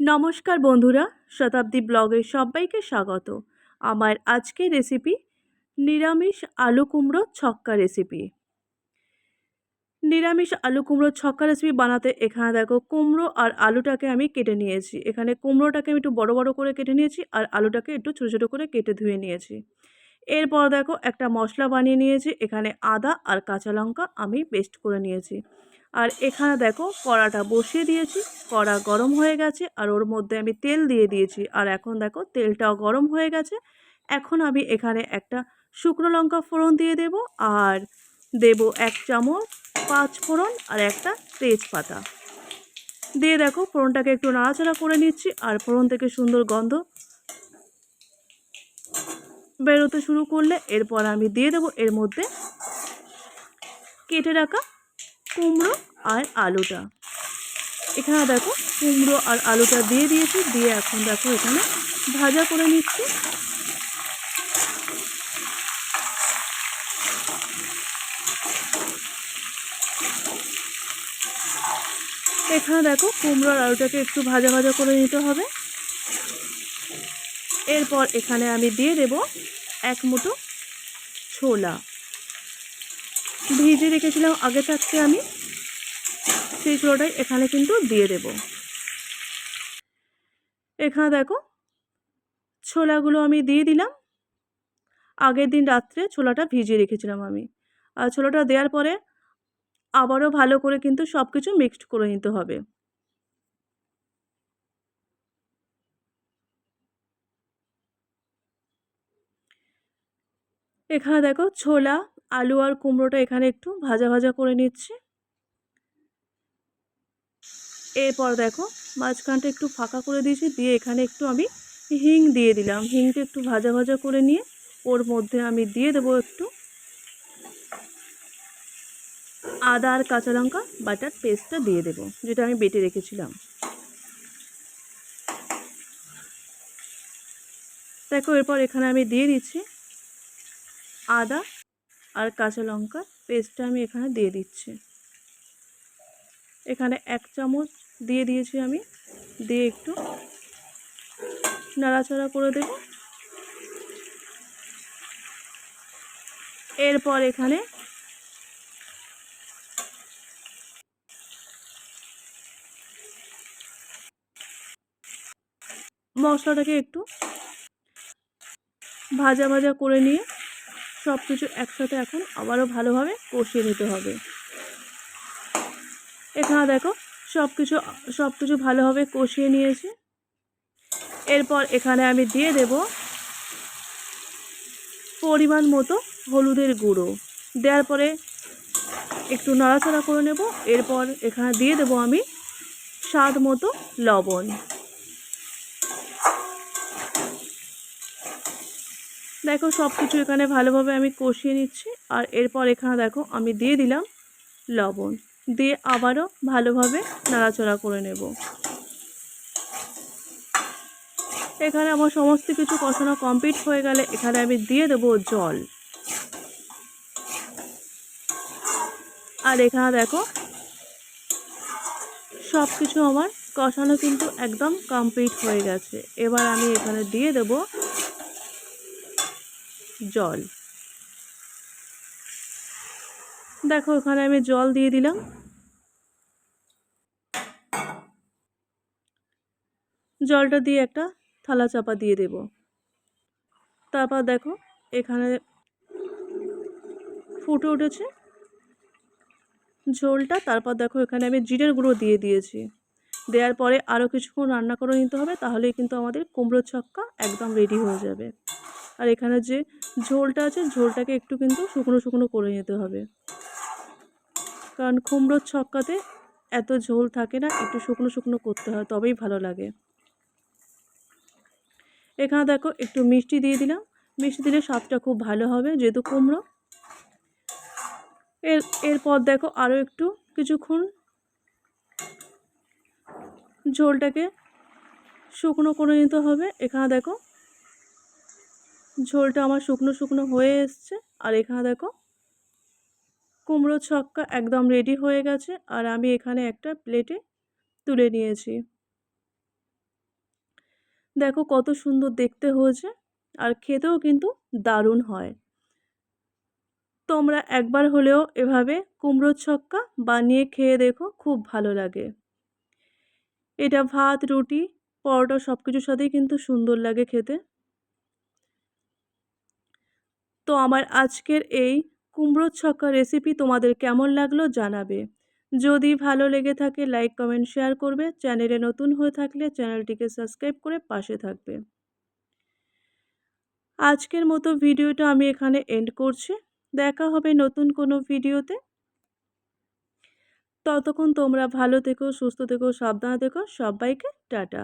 নমস্কার বন্ধুরা, শতাব্দী ব্লগে সবাইকে স্বাগত। আমার আজকের রেসিপি নিরামিষ আলু কুমড়ো ছক্কা রেসিপি নিরামিষ আলু কুমড়ো ছক্কা রেসিপি বানাতে এখানে দেখো কুমড়ো আর আলুটাকে আমি কেটে নিয়েছি। এখানে কুমড়োটাকে আমি একটু বড় বড় করে কেটে নিয়েছি আর আলুটাকে একটু ছোটো ছোটো করে কেটে ধুয়ে নিয়েছি। এরপর দেখো একটা মশলা বানিয়ে নিয়েছি। এখানে আদা আর কাঁচা লঙ্কা আমি পেস্ট করে নিয়েছি। আর এখানে দেখো কড়াটা বসিয়ে দিয়েছি, কড়া গরম হয়ে গেছে আর ওর মধ্যে আমি তেল দিয়ে দিয়েছি। আর এখন দেখো তেলটাও গরম হয়ে গেছে। এখন আমি এখানে একটা শুকনো লঙ্কা ফোড়ন দিয়ে দেব আর দেব এক চামচ পাঁচ ফোড়ন আর একটা তেজপাতা। দিয়ে দেখো ফোড়নটাকে একটু নাড়াচাড়া করে নিচ্ছি আর ফোড়ন থেকে সুন্দর গন্ধ বেরোতে শুরু করলে এরপর আমি দিয়ে দেবো এর মধ্যে কেটে রাখা কুমড়ো আর আলুটা। এখানে দেখো কুমড়ো আর আলুটা দিয়ে দিয়েছি, দিয়ে এখন দেখো এখানে ভাজা করে নিচ্ছি। এখানে দেখো কুমড়ো আর আলুটাকে একটু ভাজা ভাজা করে নিতে হবে। এরপর এখানে আমি দিয়ে দেব এক মুঠো ছোলা। ভিজে রেখেছিলাম আগে থাকতে আমি, সেই ছোলাটাই এখানে কিন্তু দিয়ে দেব। এখানে দেখো, ছোলাগুলো আমি দিয়ে দিলাম। আগের দিন রাত্রে ছোলাটা ভিজিয়ে রেখেছিলাম আমি। আর ছোলাটা দেওয়ার পরে আবারও ভালো করে কিন্তু সব কিছু মিক্সড করে নিতে হবে। এখানে দেখো ছোলা আলু আর কুমড়োটা এখানে একটু ভাজা ভাজা করে নিচ্ছি। এরপর দেখো মাঝখানটা একটু ফাঁকা করে দিয়েছি, দিয়ে এখানে একটু আমি হিং দিয়ে দিলাম। হিংটা একটু ভাজা ভাজা করে নিয়ে ওর মধ্যে আমি দিয়ে দেবো একটু আদা আর কাঁচা লঙ্কা বাটার পেস্টটা দিয়ে দেবো, যেটা আমি বেটে রেখেছিলাম। দেখো এরপর এখানে আমি দিয়ে দিচ্ছি আদা আর কাঁচা লঙ্কা পেস্টটা আমি এখানে দিয়ে দিচ্ছি। এখানে এক চামচ দিয়ে দিয়েছি আমি। দিয়ে একটু নাড়াচাড়া করে দেব। এরপর এখানে মশলাটাকে একটু ভাজা ভাজা করে নিয়ে সব কিছু একসাথে এখন আবারও ভালোভাবে কষিয়ে নিতে হবে। এখানে দেখো সব কিছু সব কিছু ভালোভাবে কষিয়ে নিয়েছি। এরপর এখানে আমি দিয়ে দেব পরিমাণ মতো হলুদের গুঁড়ো। দেওয়ার পরে একটু নাড়াচাড়া করে নেব। এরপর এখানে দিয়ে দেব আমি স্বাদ মতো লবণ। দেখো সব কিছু এখানে ভালোভাবে আমি কষিয়ে নিচ্ছি। আর এরপর এখানে দেখো, আমি দিয়ে দিলাম লবণ। দিয়ে আবারও ভালোভাবে নাড়াচড়া করে নেব। এখানে আমার সমস্ত কিছু কষানো কমপ্লিট হয়ে গেলে এখানে আমি দিয়ে দেবো জল। আর এখানে দেখো সব কিছু আমার কষানো কিন্তু একদম কমপ্লিট হয়ে গেছে। এবার আমি এখানে দিয়ে দেব জল। দেখো এখানে আমি জল দিয়ে দিলাম। জলটা দিয়ে একটা থালা চাপা দিয়ে দেব। তারপর দেখো, এখানে ফুটে উঠেছে ঝোলটা। তারপর দেখো, এখানে আমি জিরের গুঁড়ো দিয়ে দিয়েছি। দেওয়ার পরে আরও কিছুক্ষণ রান্না করে নিতে হবে, তাহলেই কিন্তু আমাদের কুমড়ো ছক্কা একদম রেডি হয়ে যাবে। আর এখানে যে ঝোলটা আছে, ঝোলটাকে একটু কিন্তু শুকনো শুকনো করে নিতে হবে। কারণ কুমড়োর ছক্কাতে এত ঝোল থাকে না, একটু শুকনো শুকনো করতে হয়, তবেই ভালো লাগে। এখানে দেখো একটু মিষ্টি দিয়ে দিলাম। মিষ্টি দিলে স্বাদটা খুব ভালো হবে, যেহেতু কুমড়ো। এর, এরপর দেখো আরও একটু কিছুক্ষণ ঝোলটাকে শুকনো করে নিতে হবে। এখানে দেখো ঝোলটা আমার শুকনো শুকনো হয়ে এসছে। আর এখানে দেখো কুমড়ো ছক্কা একদম রেডি হয়ে গেছে। আর আমি এখানে একটা প্লেটে তুলে নিয়েছি। দেখো কত সুন্দর দেখতে হয়েছে। আর খেতেও কিন্তু দারুণ হয়। তোমরা একবার হলেও এভাবে কুমড়োর ছক্কা বানিয়ে খেয়ে দেখো, খুব ভালো লাগে। এটা ভাত, রুটি, পরোটা সব কিছুর সাথেই কিন্তু সুন্দর লাগে খেতে। তো আমার আজকের এই কুমড়ো ছক্কা রেসিপি তোমাদের কেমন লাগল জানাবে। যদি ভালো লেগে থাকে লাইক কমেন্ট শেয়ার করবে। চ্যানেলে নতুন হয়ে থাকলে চ্যানেলটিকে সাবস্ক্রাইব করে পাশে থাকবে। আজকের মতো ভিডিওটা আমি এখানে এন্ড করছি। দেখা হবে নতুন কোনো ভিডিওতে। ততক্ষণ তোমরা ভালো থেকো, সুস্থ থেকো, সাবধানে থেকো। সবাইকে টাটা।